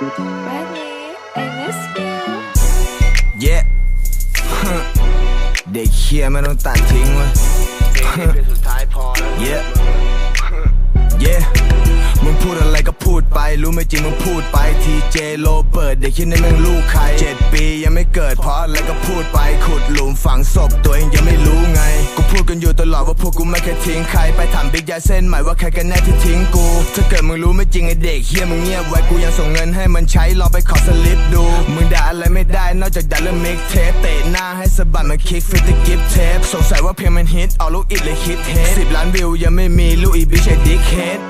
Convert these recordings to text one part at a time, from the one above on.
Bradley I miss you Yeah เด็กเคียไม่ต้องตัดทิ้งเวะเป็นสุดท้ายพอแล้ว Yeah Yeah มึงพูดอะไรก็พูดไป รู้ไม่จริงมึงพูดไปทีเจโรเบิร์ตเด็กคิดในมึงลูกใครเจ็ดปียังไม่เกิดเพราะอะไรก็พูดไปขุดหลุมฝังศพตัวเองยังไม่รู้ไงกู พูดกันอยู่ตลอดว่าพวกกูไม่เคยทิ้งใครไปถามบิ๊กยาเส้นหม่ว่าใครกันแน่ที่ทิ้งกู ถ้าเกิดมึงรู้ไม่จริงไอเด็กเฮียมึงเงียบไว้กูยังส่งเงินให้มันใช้ลองไปขอสลิปดู มึงด่าอะไรไม่ได้นอกจากด่าเรื่องมิกเทปเตะหน้าให้สะบัดมันคิกฟิตตกิฟเทปสงสัยว่าเพลงมันฮิตเอาลูกอิดเลยฮิตเฮดสิบล้านวิวยังไม่มีลูกอีบิชไอดิกเฮด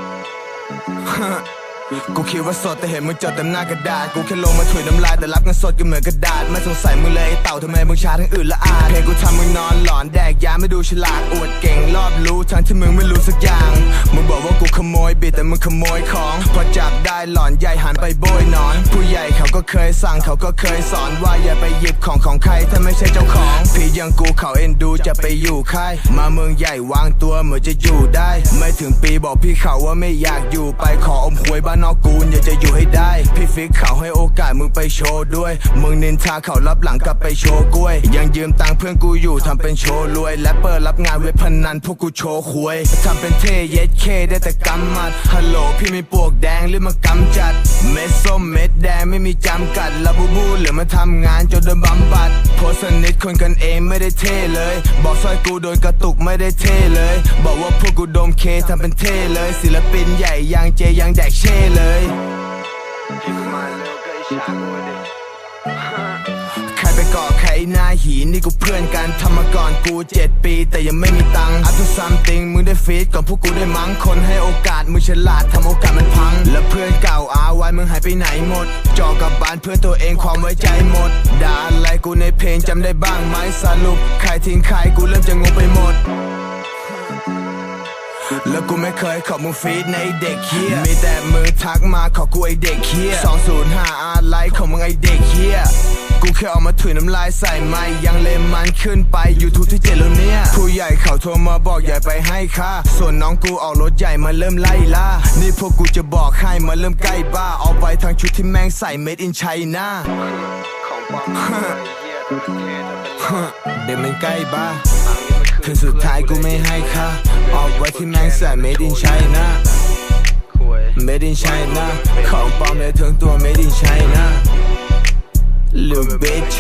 กูคิดว่าสดแต่เห็นมึงจดเต็มหน้ากระดาษ กูแค่ลงมาถุยน้ำลายแต่รับเงินสดก็เหมือนกระดาษ ไม่สงสัยมึงเลยไอ้เต่าทำไมมึงช้าทั้งอื่นละอาเพลงกูทำมึงนอนหลอนแดกยาไม่ดูฉลาดอวดเก่งรอบรู้ทั้งที่มึงไม่รู้สักอย่าง มึงบอกว่ากูขโมยบิดแต่มึงขโมยของ พอจับได้หลอนใหญ่หันไปโบยนอน ผู้ใหญ่ เคยสั่งเขาก็เคยสอนว่าอย่าไปหยิบของของใครถ้าไม่ใช่เจ้าของ พี่ยังกูเขาเอ็นดูจะไปอยู่ค่ายมาเมืองใหญ่วางตัวเหมือนจะอยู่ได้ ไม่ถึงปีบอกพี่เขาว่าไม่อยากอยู่ไปขออมหวยบ้านนอกกูอยากจะอยู่ให้ได้ พี่ฟิกเขาให้โอกาสมึงไปโชว์ด้วย มึงนินทาเขารับหลังกลับไปโชว์กล้วย ยังยืมตังค์เพื่อนกูอยู่ทำเป็นโชว์รวย และเปิดรับงานเว็บพนันพวกกูโชว์หวยทำเป็นเทเย็ดเคได้แต่กำมัดฮัลโหลพี่มีปวกแดงหรือมากำจัดเม็ดส้มเม็ด ไม่มีจำกัดลาบูบูหลือมาทำงานจนโดนบำบัดโพสนิทคนกันเองไม่ได้เท่เลย บอกซอยกูโดนกระตุกไม่ได้เท่เลย บอกว่าพวกกูโดมเคทำเป็นเท่เลย ศิลปินใหญ่ยังเจยังแดกเช่เลยใครไปก่อใครหน้าหีนี่กูเพื่อนกันทำมาก่อนกูเจ็ดปี แต่ยังไม่มีตังค์อัพทูซัมติงมึงได้ฟีดก่อนพวกกูได้มั้งคนให้โอกาสมึงฉลาดทำโอกาสมันพังแล้วายไปไหนหมด จอกับบานเพื่อนตัวเองความไว้ใจหมด ด่าอะไรกูในเพลงจำได้บ้างไหมสรุปใครทิ้งใครกูเริ่มจะงงไปหมดแล้วกูไม่เคยขอมึงฟีดในเด็กเฮียมีแต่มือทักมาขอกูไอเด็กเฮีย205อาไลค์ของมึงไอเด็กเฮีย กูแค่เอามาถุยน้ำลายใส่ไม้ยังเลมมันขึ้นไป YouTube ที่เจ็ดแล้วเนี่ยผู้ใหญ่เขาโทรมาบอกอย่าไปให้ค่าส่วนน้องกูออกรถใหญ่มาเริ่มไล่ล่านี่พวกกูจะบอกให้มาเริ่มใกล้บ้าเอาไปทั้งชุดที่แม่งใส่ made in China ของปลอมไอ้เหี้ยโดนเททำเป็นเด็กมันใกล้บ้าถึงสุดท้ายกูไม่ให้ค่าเอาไว้ที่แม่งใส่ made in China Made in China ของปลอมเลยถึงตัว Made in China Little bitch.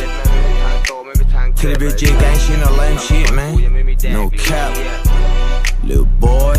To the bitch, you ain't shit, no lame shit, man. No cap. Little boy.